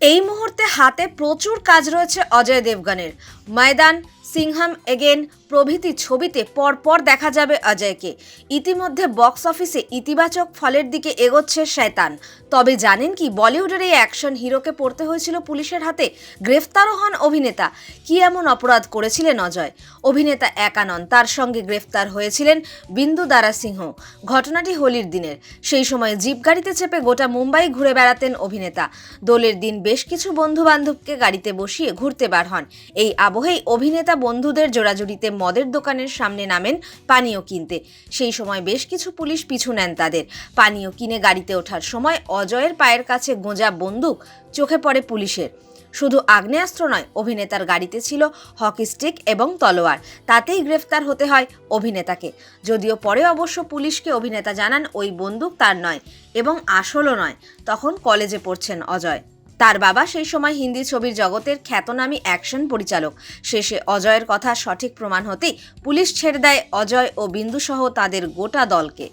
এই মুহূর্তে হাতে প্রচুর কাজ রয়েছে অজয় দেবগানের। ময়দান সিংহাম এগেন প্রভৃতি ছবিতে পরপর দেখা যাবে অজয়কে। ইতিমধ্যে বক্স অফিসে ইতিবাচক ফলের দিকে এগোচ্ছে শয়তান। তবে জানেন কি, বলিউডের এই অ্যাকশন হিরোকে পড়তে হয়েছিল পুলিশের হাতে? গ্রেফতারও হন অভিনেতা। কি এমন অপরাধ করেছিলেন অজয়? অভিনেতা একা নন, তার সঙ্গে গ্রেফতার হয়েছিলেন বিন্দু দারা সিংহ। ঘটনাটি হোলির দিনের। সেই সময় জিপ গাড়িতে চেপে গোটা মুম্বাই ঘুরে বেড়াতেন অভিনেতা। দোলের দিন বেশ কিছু বন্ধু বান্ধবকে গাড়িতে বসিয়ে ঘুরতে বার হন। এই আবহেই অভিনেতা বন্ধুদের জোড়াজুড়িতে মদের দোকানের সামনে নামেন পানীয় কিনতে। সেই সময় বেশ কিছু পুলিশ পিছু নেন তাদের। পানীয় কিনে গাড়িতে ওঠার সময় অজয়ের পায়ের কাছে গোঁজা বন্দুক চোখে পড়ে পুলিশের। শুধু আগ্নেয়াস্ত্র নয়, অভিনেতার গাড়িতে ছিল হকি স্টিক এবং তলোয়ার। তাতেই গ্রেফতার হতে হয় অভিনেতাকে। যদিও পরে অবশ্য পুলিশকে অভিনেতা জানান, ওই বন্দুক তার নয় এবং আসলও নয়। তখন কলেজে পড়ছেন অজয়। তার বাবা সেই সময় হিন্দি ছবির জগতের খ্যাতনামী অ্যাকশন পরিচালক। শেষে অজয়ের কথা সঠিক প্রমাণ হতেই পুলিশ ছেড়ে দেয় অজয় ও বিন্দুসহ তাদের গোটা দলকে।